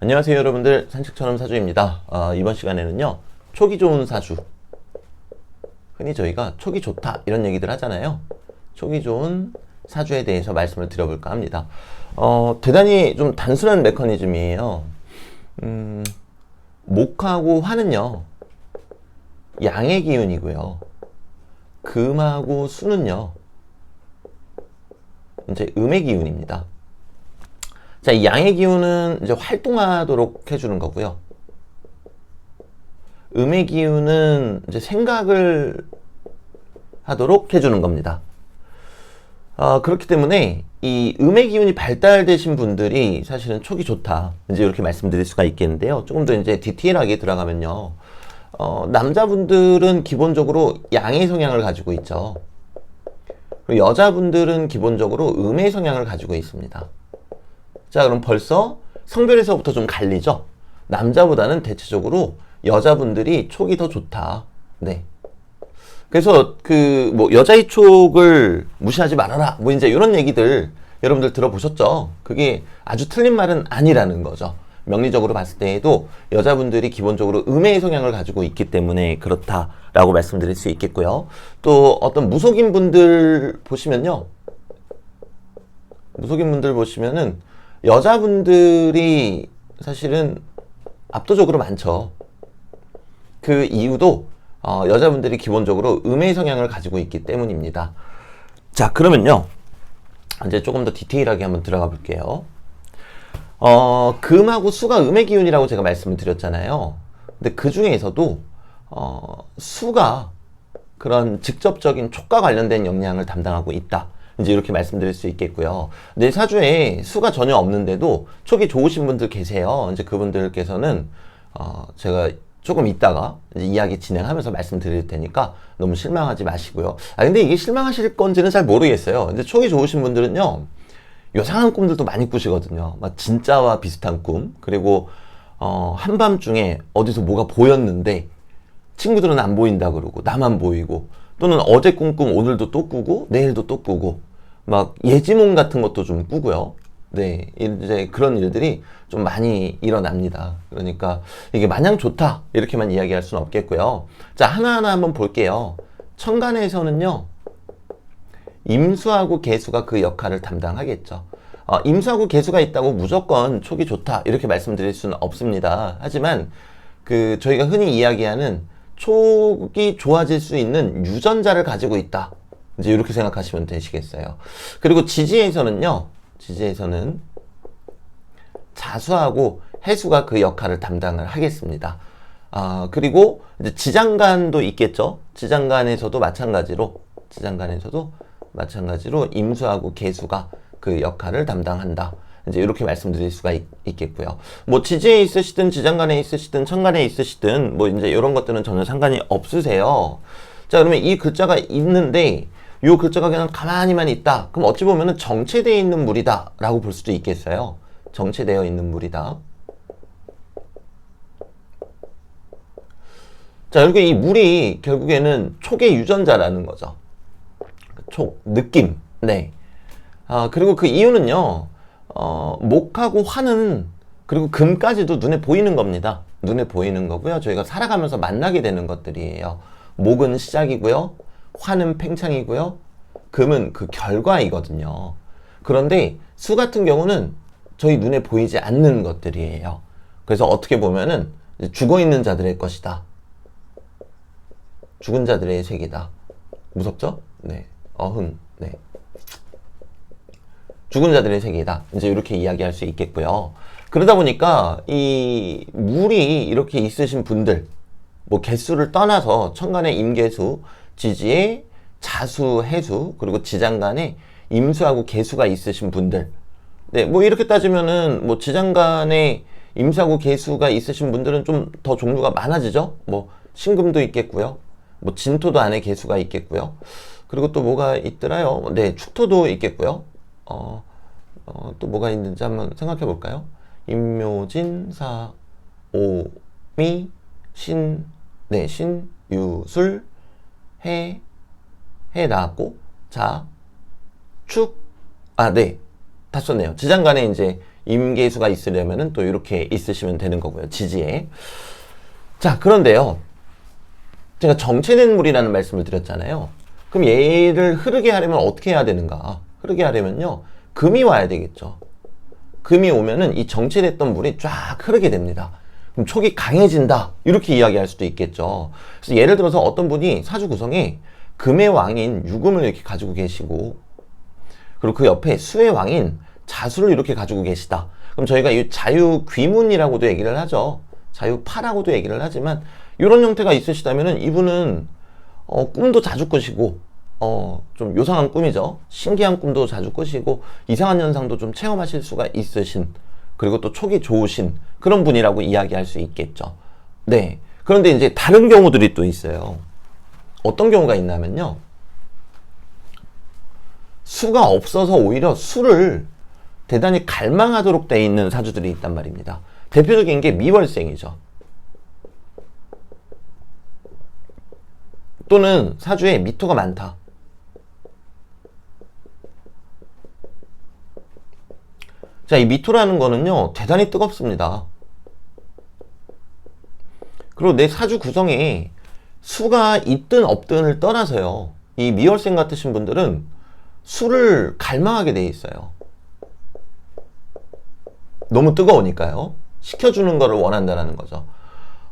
안녕하세요 여러분들. 산책처럼 사주입니다. 아, 이번 시간에는요 촉이 좋은 사주. 흔히 저희가 촉이 좋다 이런 얘기들 하잖아요. 촉이 좋은 사주에 대해서 말씀을 드려볼까 합니다. 어, 대단히 좀 단순한 메커니즘이에요. 음, 목하고 화는요 양의 기운이고요. 금하고 수는요 이제 음의 기운입니다 자, 이 양의 기운은 이제 활동하도록 해주는 거고요. 음의 기운은 이제 생각을 하도록 해주는 겁니다. 아, 그렇기 때문에 이 음의 기운이 발달되신 분들이 사실은 촉이 좋다. 이제 이렇게 말씀드릴 수가 있겠는데요. 조금 더 이제 디테일하게 들어가면요. 어, 남자분들은 기본적으로 양의 성향을 가지고 있죠. 여자분들은 기본적으로 음의 성향을 가지고 있습니다. 자, 그럼 벌써 성별에서부터 좀 갈리죠? 남자보다는 대체적으로 여자분들이 촉이 더 좋다. 네. 그래서 그 뭐 여자의 촉을 무시하지 말아라. 뭐 이제 이런 얘기들 여러분들 들어보셨죠? 그게 아주 틀린 말은 아니라는 거죠. 명리적으로 봤을 때에도 여자분들이 기본적으로 음의 성향을 가지고 있기 때문에 그렇다라고 말씀드릴 수 있겠고요. 또 어떤 무속인 분들 보시면요. 무속인 분들 보시면은 여자분들이 사실은 압도적으로 많죠. 그 이유도 어, 여자분들이 기본적으로 음의 성향을 가지고 있기 때문입니다. 자, 그러면요. 이제 조금 더 디테일하게 한번 들어가 볼게요. 어, 금하고 수가 음의 기운이라고 제가 말씀을 드렸잖아요. 근데 그 중에서도 어, 수가 그런 직접적인 촉과 관련된 영향을 담당하고 있다. 이제 이렇게 말씀드릴 수 있겠고요. 내 사주에 수가 전혀 없는데도 촉이 좋으신 분들 계세요. 이제 그분들께서는 어 제가 조금 있다가 이야기 진행하면서 말씀드릴 테니까 너무 실망하지 마시고요. 아 근데 이게 실망하실 건지는 잘 모르겠어요. 근데 촉이 좋으신 분들은요. 요상한 꿈들도 많이 꾸시거든요. 막 진짜와 비슷한 꿈. 그리고 어 한밤중에 어디서 뭐가 보였는데 친구들은 안 보인다 그러고 나만 보이고 또는 어제 꿈꿈 오늘도 또 꾸고 내일도 또 꾸고 막 예지몽 같은 것도 좀 꾸고요. 네, 이제 그런 일들이 좀 많이 일어납니다. 그러니까 이게 마냥 좋다 이렇게만 이야기할 수는 없겠고요. 자 하나하나 한번 볼게요. 천간에서는요 임수하고 개수가 그 역할을 담당하겠죠. 어, 임수하고 개수가 있다고 무조건 촉이 좋다 이렇게 말씀드릴 수는 없습니다. 하지만 그 저희가 흔히 이야기하는 촉이 좋아질 수 있는 유전자를 가지고 있다. 이제 이렇게 생각하시면 되시겠어요. 그리고 지지에서는요, 지지에서는 자수하고 해수가 그 역할을 담당을 하겠습니다. 아, 그리고 이제 지장간도 있겠죠. 지장간에서도 마찬가지로, 지장간에서도 마찬가지로 임수하고 개수가 그 역할을 담당한다. 이제 이렇게 말씀드릴 수가 있, 겠고요 뭐 지지에 있으시든 지장간에 있으시든 천간에 있으시든 뭐 이제 이런 것들은 전혀 상관이 없으세요. 자 그러면 이 글자가 있는데 이 글자가 그냥 가만히만 있다. 그럼 어찌 보면은 정체되어 있는 물이다라고 볼 수도 있겠어요. 정체되어 있는 물이다. 자, 그리고 이 물이 결국에는 촉의 유전자라는 거죠. 촉, 느낌. 네. 아, 그리고 그 이유는요. 어, 목하고 화는 그리고 금까지도 눈에 보이는 겁니다. 눈에 보이는 거고요. 저희가 살아가면서 만나게 되는 것들이에요. 목은 시작이고요. 화는 팽창이고요. 금은 그 결과이거든요. 그런데 수 같은 경우는 저희 눈에 보이지 않는 것들이에요. 그래서 어떻게 보면은 죽어 있는 자들의 것이다. 죽은 자들의 색이다. 무섭죠? 네. 어흥. 네. 죽은 자들의 세계다. 이제 이렇게 이야기할 수 있겠고요. 그러다 보니까 이 물이 이렇게 있으신 분들, 뭐 개수를 떠나서 천간의 임계수, 지지의 자수, 해수, 그리고 지장간에 임수하고 개수가 있으신 분들. 네, 뭐 이렇게 따지면은 뭐 지장간에 임수하고 개수가 있으신 분들은 좀 더 종류가 많아지죠. 뭐 신금도 있겠고요. 뭐 진토도 안에 개수가 있겠고요. 그리고 또 뭐가 있더라요. 네, 축토도 있겠고요. 어, 어, 또 뭐가 있는지 한번 생각해 볼까요? 임묘진, 사, 오, 미, 신, 네, 신, 유, 술, 해, 해 나왔고, 자, 축, 아, 네. 다 썼네요. 지장간에 이제 임계수가 있으려면은 또 이렇게 있으시면 되는 거고요. 지지에. 자, 그런데요. 제가 정체된 물이라는 말씀을 드렸잖아요. 그럼 얘를 흐르게 하려면 어떻게 해야 되는가? 흐르게 하려면요. 금이 와야 되겠죠. 금이 오면은 이 정체됐던 물이 쫙 흐르게 됩니다. 그럼 촉이 강해진다. 이렇게 이야기할 수도 있겠죠. 그래서 예를 들어서 어떤 분이 사주 구성에 금의 왕인 유금을 이렇게 가지고 계시고 그리고 그 옆에 수의 왕인 자수를 이렇게 가지고 계시다. 그럼 저희가 이 자유 귀문이라고도 얘기를 하죠. 자유 파라고도 얘기를 하지만 이런 형태가 있으시다면은 이분은 어, 꿈도 자주 꾸시고 어, 좀 요상한 꿈이죠. 신기한 꿈도 자주 꾸시고 이상한 현상도 좀 체험하실 수가 있으신 그리고 또 촉이 좋으신 그런 분이라고 이야기할 수 있겠죠. 네. 그런데 이제 다른 경우들이 또 있어요. 어떤 경우가 있냐면요. 수가 없어서 오히려 수를 대단히 갈망하도록 돼 있는 사주들이 있단 말입니다. 대표적인 게 미월생이죠. 또는 사주에 미토가 많다. 자, 이 미토라는 거는요, 대단히 뜨겁습니다. 그리고 내 사주 구성에 수가 있든 없든을 떠나서요, 이 미월생 같으신 분들은 수를 갈망하게 돼 있어요. 너무 뜨거우니까요. 식혀주는 거를 원한다라는 거죠.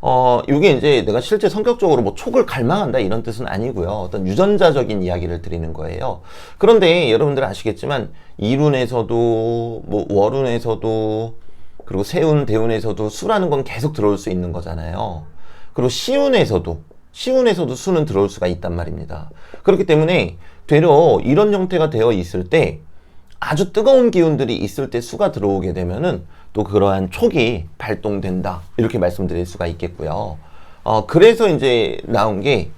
어, 이게 이제 내가 실제 성격적으로 뭐 촉을 갈망한다 이런 뜻은 아니고요. 어떤 유전자적인 이야기를 드리는 거예요. 그런데 여러분들 아시겠지만 이룬에서도 뭐 월운에서도 그리고 세운, 대운에서도 수라는 건 계속 들어올 수 있는 거잖아요. 그리고 시운에서도 시운에서도 수는 들어올 수가 있단 말입니다. 그렇기 때문에 되려 이런 형태가 되어 있을 때 아주 뜨거운 기운들이 있을 때 수가 들어오게 되면은 또 그러한 촉이 발동된다. 이렇게 말씀드릴 수가 있겠고요. 어, 그래서 이제 나온 게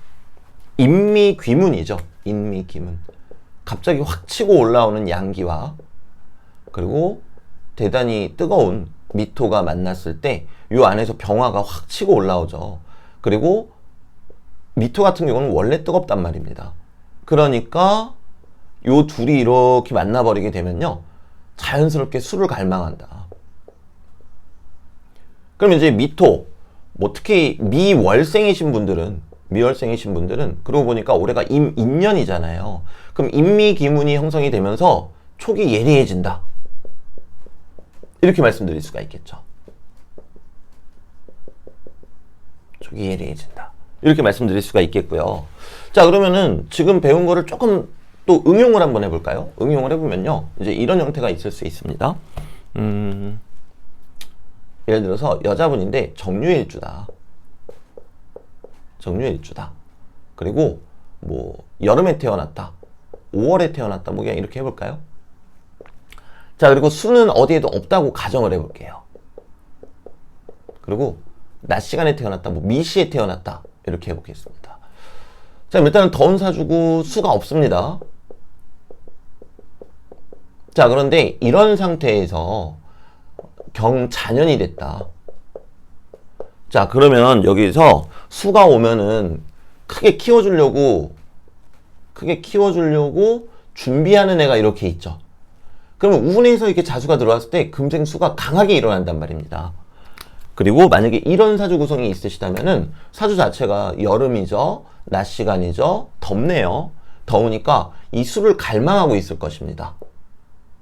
인미 귀문이죠. 인미 귀문. 갑자기 확 치고 올라오는 양기와 그리고 대단히 뜨거운 미토가 만났을 때 이 안에서 병화가 확 치고 올라오죠. 그리고 미토 같은 경우는 원래 뜨겁단 말입니다. 그러니까 요 둘이 이렇게 만나버리게 되면요. 자연스럽게 술을 갈망한다. 그럼 이제 미토, 뭐 특히 미월생이신 분들은, 미월생이신 분들은, 그러고 보니까 올해가 임, 인년이잖아요. 그럼 인미기문이 형성이 되면서 촉이 예리해진다. 이렇게 말씀드릴 수가 있겠죠. 촉이 예리해진다. 이렇게 말씀드릴 수가 있겠고요. 자, 그러면은 지금 배운 거를 조금 또 응용을 한번 해볼까요? 응용을 해보면요. 이제 이런 형태가 있을 수 있습니다. 음, 예를 들어서 여자분인데 정유일주다. 정유일주다. 그리고 뭐 여름에 태어났다. 5월에 태어났다. 뭐 그냥 이렇게 해볼까요? 자, 그리고 수는 어디에도 없다고 가정을 해볼게요. 그리고 낮 시간에 태어났다. 뭐 미시에 태어났다. 이렇게 해보겠습니다. 자, 일단은 더운 사주고 수가 없습니다. 자, 그런데 이런 상태에서 경자년이 됐다. 자, 그러면 여기서 수가 오면은 크게 키워주려고, 크게 키워주려고 준비하는 애가 이렇게 있죠. 그러면 우운에서 이렇게 자수가 들어왔을 때 금생 수가 강하게 일어난단 말입니다. 그리고 만약에 이런 사주 구성이 있으시다면은 사주 자체가 여름이죠. 낮 시간이죠. 덥네요. 더우니까 이 수를 갈망하고 있을 것입니다.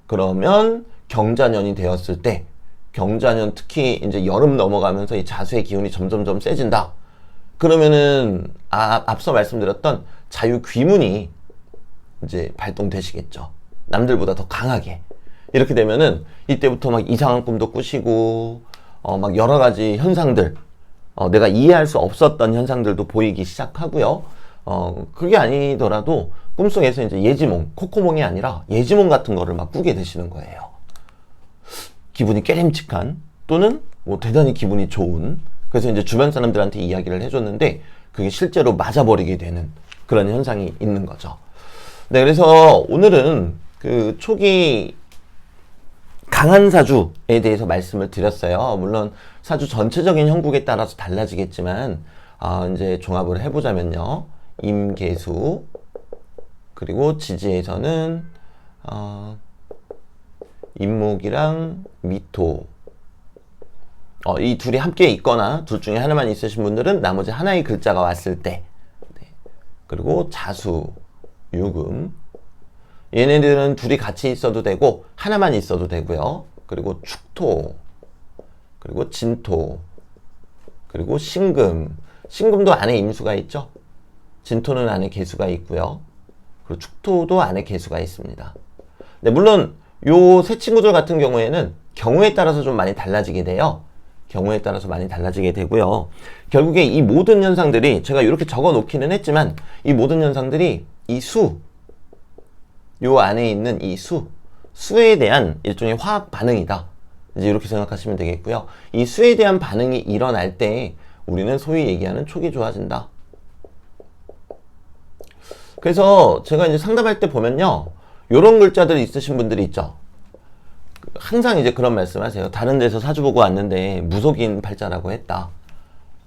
그러면 경자년이 되었을 때 경자년 특히 이제 여름 넘어가면서 이 자수의 기운이 점점점 세진다. 그러면은 아, 앞서 말씀드렸던 자유 귀문이 이제 발동되시겠죠. 남들보다 더 강하게. 이렇게 되면은 이때부터 막 이상한 꿈도 꾸시고 어, 막 여러 가지 현상들 어, 내가 이해할 수 없었던 현상들도 보이기 시작하고요. 어, 그게 아니더라도 꿈속에서 이제 예지몽, 코코몽이 아니라 예지몽 같은 거를 막 꾸게 되시는 거예요. 기분이 깨림칙한 또는 뭐 대단히 기분이 좋은 그래서 이제 주변 사람들한테 이야기를 해줬는데 그게 실제로 맞아버리게 되는 그런 현상이 있는 거죠. 네, 그래서 오늘은 그 초기 강한 사주에 대해서 말씀을 드렸어요. 물론 사주 전체적인 형국에 따라서 달라지겠지만, 어, 이제 종합을 해보자면요. 임계수, 그리고 지지에서는 어, 임목이랑 미토. 어, 이 둘이 함께 있거나 둘 중에 하나만 있으신 분들은 나머지 하나의 글자가 왔을 때. 네. 그리고 자수, 유금. 얘네들은 둘이 같이 있어도 되고 하나만 있어도 되고요. 그리고 축토. 그리고 진토. 그리고 신금. 신금도 안에 임수가 있죠. 진토는 안에 개수가 있고요. 그리고 축토도 안에 개수가 있습니다. 네, 물론 요 세 친구들 같은 경우에는 경우에 따라서 좀 많이 달라지게 돼요. 경우에 따라서 많이 달라지게 되고요. 결국에 이 모든 현상들이 제가 이렇게 적어 놓기는 했지만 이 모든 현상들이 이 수, 요 안에 있는 이 수, 수에 대한 일종의 화학 반응이다. 이제 이렇게 생각하시면 되겠고요. 이 수에 대한 반응이 일어날 때 우리는 소위 얘기하는 촉이 좋아진다. 그래서 제가 이제 상담할 때 보면요. 요런 글자들 있으신 분들이 있죠. 항상 이제 그런 말씀 하세요. 다른 데서 사주 보고 왔는데 무속인 팔자라고 했다.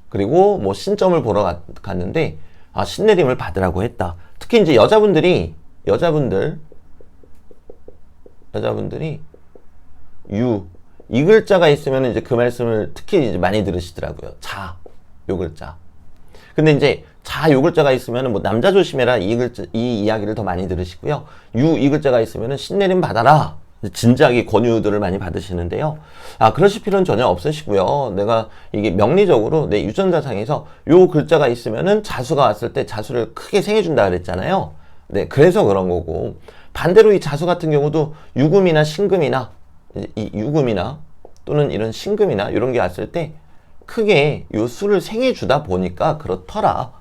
그리고 뭐 신점을 보러 갔, 갔는데 아, 신내림을 받으라고 했다. 특히 이제 여자분들이 여자분들 여자분들이 유 이 글자가 있으면 이제 그 말씀을 특히 이제 많이 들으시더라고요. 자, 요 글자. 근데 이제 자 요 글자가 있으면 뭐 남자 조심해라 이 글자 이 이야기를 더 많이 들으시고요. 유 이 글자가 있으면 신내림 받아라. 진지하게 권유들을 많이 받으시는데요. 아, 그러실 필요는 전혀 없으시고요. 내가 이게 명리적으로 내 유전자상에서 요 글자가 있으면은 자수가 왔을 때 자수를 크게 생해준다 그랬잖아요. 네, 그래서 그런 거고. 반대로 이 자수 같은 경우도 유금이나 신금이나 이 유금이나 또는 이런 신금이나 이런 게 왔을 때 크게 요 수를 생해주다 보니까 그렇더라.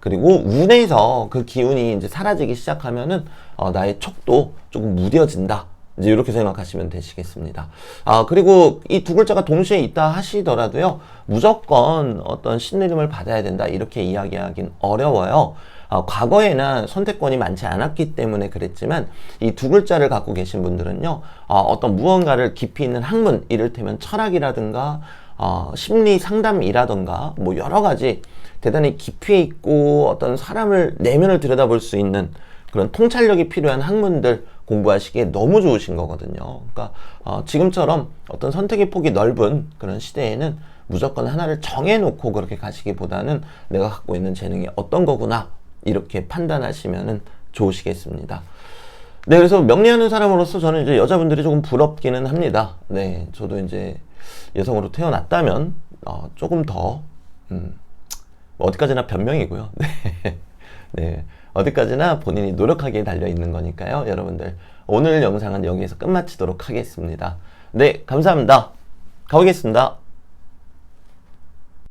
그리고 운에서 그 기운이 이제 사라지기 시작하면은 어, 나의 촉도 조금 무뎌진다. 이제 이렇게 생각하시면 되시겠습니다. 아, 그리고 이 두 글자가 동시에 있다 하시더라도요, 무조건 어떤 신내림을 받아야 된다. 이렇게 이야기하긴 어려워요. 아, 과거에는 선택권이 많지 않았기 때문에 그랬지만, 이 두 글자를 갖고 계신 분들은요, 어, 어떤 무언가를 깊이 있는 학문, 이를테면 철학이라든가, 어, 심리 상담이라든가, 뭐 여러 가지 대단히 깊이 있고 어떤 사람을 내면을 들여다볼 수 있는 그런 통찰력이 필요한 학문들 공부하시기에 너무 좋으신 거거든요. 그러니까 어, 지금처럼 어떤 선택의 폭이 넓은 그런 시대에는 무조건 하나를 정해놓고 그렇게 가시기보다는 내가 갖고 있는 재능이 어떤 거구나 이렇게 판단하시면은 좋으시겠습니다. 네, 그래서 명리하는 사람으로서 저는 이제 여자분들이 조금 부럽기는 합니다. 네, 저도 이제 여성으로 태어났다면 어, 조금 더 음, 어디까지나 변명이고요. 네. 네. 어디까지나 본인이 노력하기에 달려 있는 거니까요. 여러분들 오늘 영상은 여기에서 끝마치도록 하겠습니다. 네, 감사합니다. 가보겠습니다.